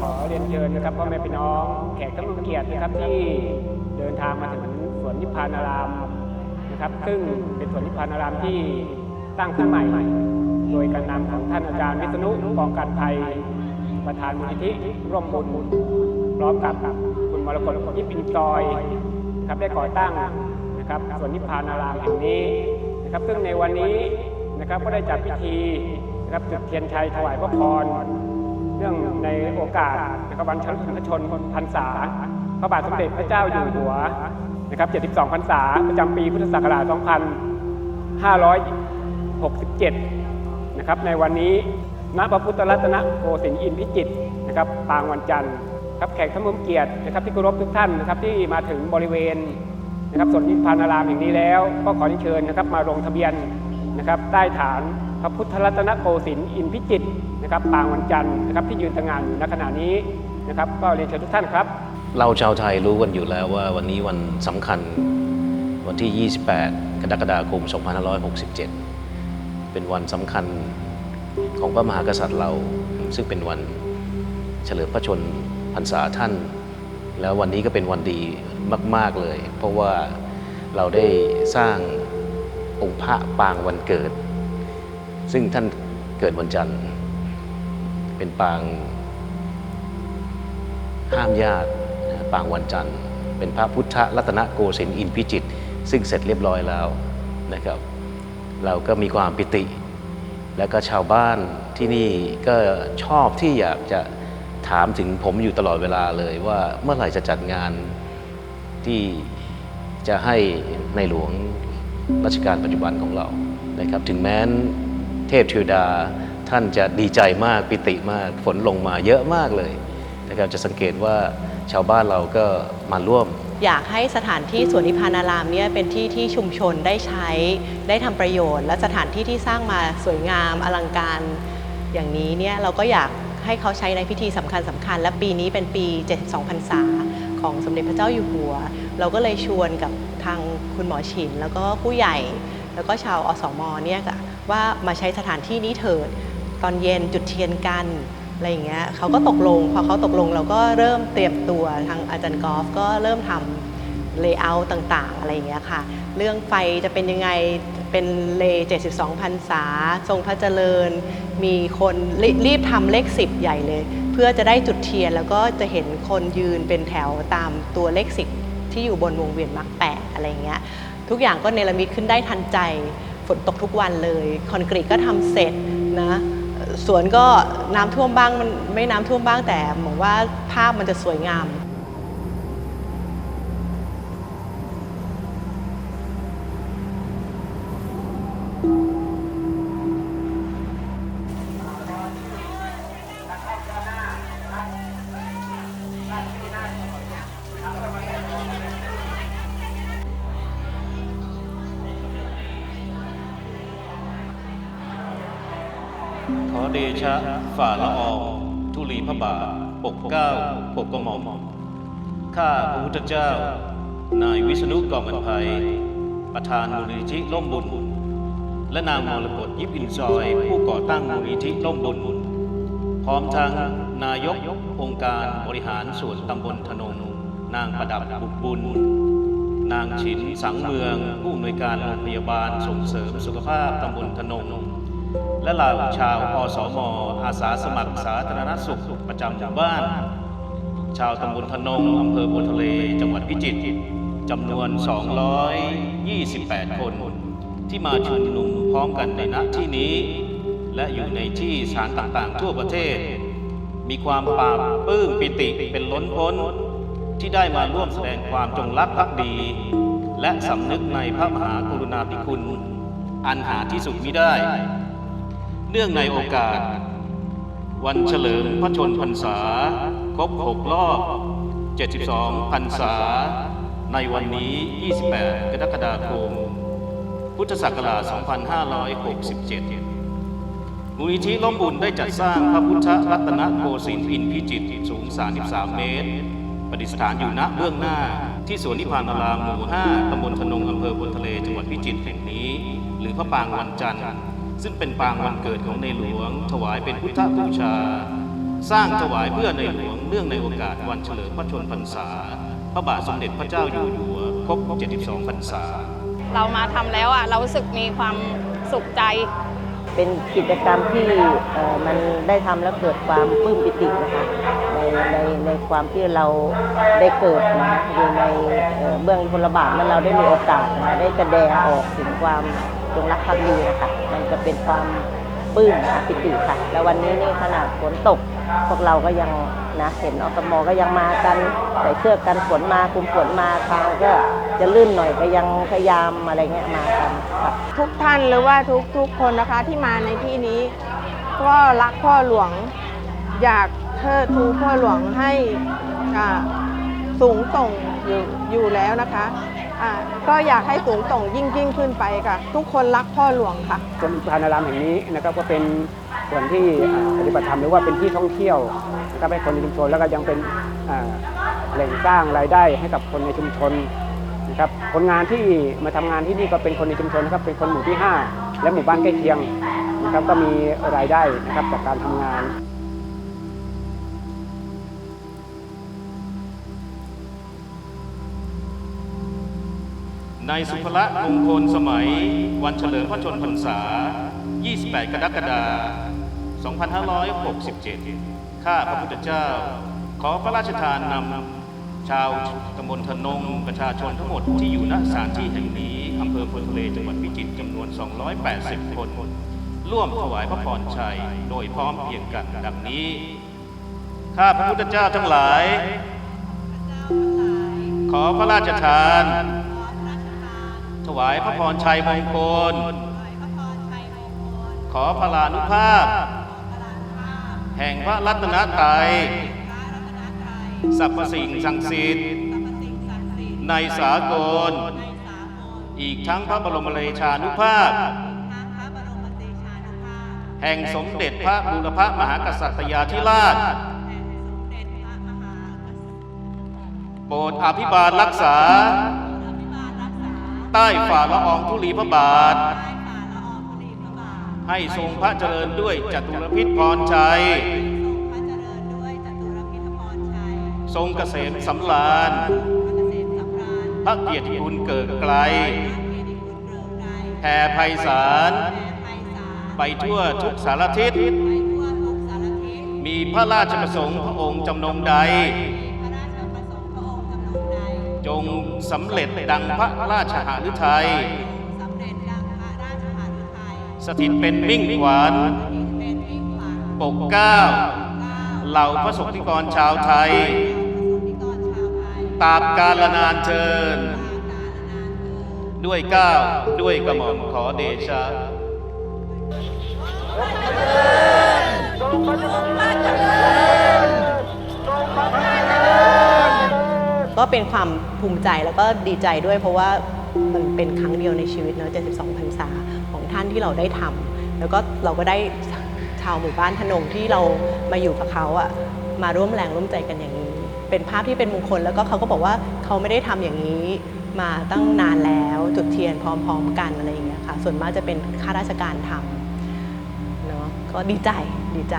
ขอเรียนเชิญนะครับพ่อแม่พี่น้องแขกทั้งเกียรตินะครับที่เดินทางมาถึงสวนนิพพานารามนะครับ ซึ่งเป็นสวนนิพพานารามที่ตั้งขึ้นใหม่ โดยการนำของท่านอาจารย์วิษณุกองการไทยประธานมูลนิธิร่วมบุญพร้อมกับคุณมรกตยิปปินจอยนะครับได้ก่อตั้งนะครับสวนนิพพานารามแห่งนี้นะครับซึ่งในวันนี้นะครับก็ได้จัดพิธีนะครับจุดเทียนชัยถวายพระพรื่องในโอกาสนะครับวันเฉลิมพระชนมพรรษา พระบาทสมเด็จพระเจ้าอยู่หัวนะครับ 72 พรรษา ประจำปีพุทธศักราช 2567 นะครับ ในวันนี้ณพระพุทธรัตนโกสินทร์อินพิจิตรนะครับ ปางวันจันทร์ครับแขกท่านผู้มีเกียรตินะครับที่เคารพทุกท่านนะครับที่มาถึงบริเวณนะครับสวนนิพพานารามแห่งนี้แล้ว ก็ขอเชิญนะครับมาลงทะเบียนนะครับใต้ฐาน พระพุทธรัตนโกสินทร์อินพิจิตรนะครับปางวันจันทร์นะครับที่ยืนตระหงานอยู่ณขณะนี้นะครับก็เรียนเชิญทุกท่านครับ เราชาวไทยรู้กันอยู่แล้วว่าวันนี้วันสำคัญวันที่ 28 กรกฎาคม 2567 เป็นวันสำคัญของพระมหากษัตริย์เรา ซึ่งเป็นวันเฉลิมพระชนพรรษาท่าน แล้ววันนี้ก็เป็นวันดีมาก ๆเลย เพราะว่าเราได้สร้างองค์พระปางวันเกิด ซึ่งท่านเกิดวันจันทร์ เป็นปางห้ามญาติปางวันจันทร์ เป็นพระพุทธรัตนโกสินทร์อินพิจิต ซึ่งเสร็จเรียบร้อยแล้วนะครับ เราก็มีความปิติ แล้วก็ชาวบ้านที่นี่ก็ชอบที่อยากจะถามถึงผมอยู่ตลอดเวลาเลยว่าเมื่อไหร่จะจัดงานที่จะให้ในหลวงรัชกาลปัจจุบันของเรานะครับ ถึงแม้น ทพเทวดา ท่านจะดีใจมากปิติมาก ฝนลงมาเยอะมากเลยนะครับจะสังเกตว่าชาวบ้านเราก็มาร่วม อยากให้สถานที่สวนนิพพานารามเนี่ยเป็นที่ที่ชุมชนได้ใช้ได้ทำประโยชน์ และสถานที่ที่สร้างมาสวยงามอลังการ อย่างนี้เนี่ยเราก็อยากให้เขาใช้ในพิธีสำคัญสำคัญ และปีนี้เป็นปี 72พรรษาของสมเด็จพระเจ้าอยู่หัว เราก็เลยชวนกับทางคุณหมอฉิน แล้วก็ผู้ใหญ่ แล้วก็ชาวอสมเนี่ยค่ะ ว่ามาใช้สถานที่นี้เถิด ตอนเย็นจุดเทียนกันอะไรอย่างเงี้ยเขาก็ตกลง พอเขาตกลงเราก็เริ่มเตรียมตัวทางอาจารย์กอล์ฟก็เริ่มทำเลเยอร์ต่างๆ อะไรอย่างเงี้ยค่ะ เรื่องไฟจะเป็นยังไงเป็นเล72พรรษา ทรงพระเจริญ มีคนรรีบทำเลข 10 ใหญ่เลย เพื่อจะได้จุดเทียนแล้วก็จะเห็นคนยืนเป็นแถวตามตัวเลข 10 ที่อยู่บนวงเวียนมรรคแปดอะไรอย่างเงี้ยทุกอย่างก็เนรมิตขึ้นได้ทันใจ ฝนตกทุกวันเลย คอนกรีตก็ทำเสร็จนะสวนก็น้ำท่วมบ้างมันไม่น้ำท่วมบ้างแต่หมอกว่าภาพมันจะสวยงาม ขอเดชะฝ่าละอองธุลีพระบาทปกเก้าปกกระหม่อมข้าพระพุทธเจ้า นายวิษณุกองกันภัย ประธานมูลนิธิร่มบุญ และนางมรกตยิบอินซอย ผู้ก่อตั้งมูลนิธิร่มบุญ พร้อมทั้งนายกองค์การบริหารส่วนตำบลธนงนางประดับบุบุญ นางฉินสังเมือง ผู้อำนวยการโรงพยาบาลส่งเสริมสุขภาพตำบลธนง และเหล่าชาวอสมอาสาสมัครสาธารณสุขประจำหมู่บ้าน ชาวตำบลธนงอำเภอโพธิ์ทะเลจังหวัดพิจิตรจำนวน 228 คน ที่มาชุมนุมพร้อมกันในณที่นี้ และอยู่ในที่สถานต่างๆ ทั่วประเทศ มีความปราบปื้มปิติเป็นล้นพ้น ที่ได้มาร่วมแสดงความจงรักภักดี และสำนึกในพระมหากรุณาธิคุณ อันหาที่สุดมิได้ เนื่องในโอกาส วันเฉลิมพระชนพรรษา ครบ6รอบ 72 พรรษา ในวันนี้ 28 กรกฎาคม พุทธศักราช 2567 มูลนิธิร่มบุญได้จัดสร้างพระพุทธรัตนโกสินทร์อินพิจิตรสูง 33 เมตรประดิษฐานอยู่ณเบื้องหน้าที่สวนนิพพานอารามหมู่ 5 ตำบลพนงอำเภอพลทะเล จังหวัดพิจิตรแห่งนี้ หรือพระปางวันจันทร์ ซึ่งเป็นปางวันเกิดของในหลวง ถวายเป็นพุทธบูชา สร้างถวายเพื่อในหลวงเนื่องในโอกาสวันเฉลิมพระชนมพรรษา พระบาทสมเด็จพระเจ้าอยู่หัวครบ 72 พรรษา เรามาทำแล้วอะเรารู้สึกมีความสุขใจ เป็นกิจกรรมที่เอ่อมันได้ทำแล้วเกิดความปลื้มปิตินะคะในในในความที่เราได้เกิดนะอยู่ในเอ่อเบื้องพลบาทแล้วเราได้มีโอกาสนะได้แสดงออกถึงความจงรักภักดีนะคะมัน จะเป็นความปลื้มนะคะปิติค่ะ แล้ววันนี้นี่ขนาดฝนตก พวกเราก็ยังนะเห็นอสมก็ยังมากันใส่เสื้อกันฝนมาคุมฝนมาทางก็จะลื่นหน่อยก็ยังพยายามอะไรเงี้ยมากันค่ะทุกท่านหรือว่าทุกทุกคนนะคะที่มาในที่นี้ ก็รักพ่อหลวง อยากเทิดทูพ่อหลวงให้สูงส่งอยู่อยู่แล้วนะคะ อ่าก็อยากให้สูงส่งยิ่งยิ่งขึ้นไปค่ะ ทุกคนรักพ่อหลวงค่ะสวนพานารามแห่งนี้นะครับก็เป็นส่วนที่ปฏิบัติธรรมหรือว่าเป็นที่ท่องเที่ยวนะครับให้คนในชุมชนแล้วก็ยังเป็นแหล่งสร้างรายได้ให้กับคนในชุมชนนะครับคนงานที่มาทำงานที่นี่ก็เป็นคนในชุมชนนะครับเป็นคนหมู่ที่ 5 และหมู่บ้านใกล้เคียงนะครับก็มีรายได้นะครับจากการทำงาน ในสุภละมงคลสมัย วันเฉลิมพระชนมพรรษา 28 กรกฎาคม 2567 ข้าพระพุทธเจ้า ขอพระราชทานนำชาวตำบลทนง ประชาชนทั้งหมดที่อยู่ณสถานที่แห่งนี้อำเภอพลทะเลจังหวัดพิจิตรจำนวน 280 คน ร่วมถวายพระพรชัย โดยพร้อมเพรียงกันดังนี้ ข้าพระพุทธเจ้าทั้งหลาย ขอพระราชทาน ถวายพระพรชัยมงคล ขอพระลานุภาพ แห่งพระรัตนตรัยสรรพสิ่งศักดิ์สิทธิ์ในสากล อีกทั้งพระบรมเลชานุภาพ แห่งสมเด็จพระบูรพมหากษัตริยาธิราชโปรดอภิบาลรักษา ใต้ฝ่าละอองธุลีพระบาท ให้ทรงพระเจริญด้วยจตุรพิษพรชัย ทรงเกษมสำราญ พระเกียรติคุณเกิดไกลแผ่ไพศาลไปทั่วทุกสารทิศ มีพระราชประสงค์พระองค์จำนงใด จง สำเร็จดังพระราชหฤทัยสถิตเป็นมิ่งขวัญปกเกล้าเหล่าพระสงฆ์นิกรชาวไทยตราบกาลนานเชิญ ด้วยเกล้าวด้วยกระหม่อมขอเดชะ ก็เป็นความภูมิใจแล้วก็ดีใจด้วย เพราะว่ามันเป็นครั้งเดียวในชีวิตเนอะ72พรรษาของท่านที่เราได้ทำแล้วก็เราก็ได้ชาวหมู่บ้านทนงที่เรามาอยู่กับเขาอะมาร่วมแรงร่วมใจกันอย่างนี้ เป็นภาพที่เป็นมงคลแล้วก็เขาก็บอกว่าเขาไม่ได้ทำอย่างนี้มาตั้งนานแล้วจุดเทียนพร้อม ๆ กันอะไรอย่างเงี้ยค่ะส่วนมากจะเป็นข้าราชการทำเนาะก็ดีใจดีใจ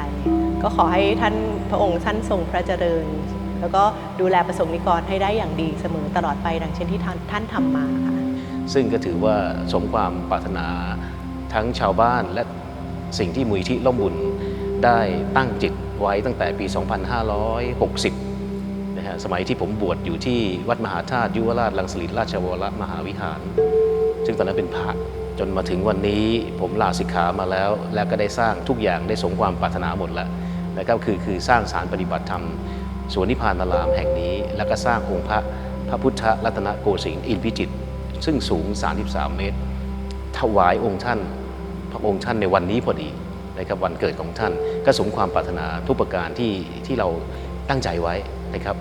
ก็ขอให้ท่านพระองค์ท่านทรงพระเจริญ แล้วก็ดูแลประสงค์นิกรให้ได้อย่างดีเสมอตลอดไปดังเช่นที่ท่านท่านทำมาค่ะซึ่งก็ถือว่าสมความปรารถนาทั้งชาวบ้านและสิ่งที่มูลที่ล่มบุญได้ตั้งจิตไว้ตั้งแต่ปี 2560 นะฮะ สมัยที่ผมบวชอยู่ที่วัดมหาธาตุยุวราชลังสลิตราชวรมหาวิหาร ซึ่งตอนนั้นเป็นพระจนมาถึงวันนี้ผมลาสิกขามาแล้ว และก็ได้สร้างทุกอย่างได้สมความปรารถนาหมดแล้วนะครับคือคือสร้างสารปฏิบัติธรรม สวนนิพานารามแห่งนี้ แล้วก็สร้างองค์พระพระพุทธรัตนโกสินทร์อินพิจิตซึ่งสูง 33 เมตร ถวายองค์ท่าน พระองค์ท่านในวันนี้พอดีนะครับวันเกิดของท่านก็สมความปรารถนาทุกประการที่ที่เราตั้งใจไว้นะครับ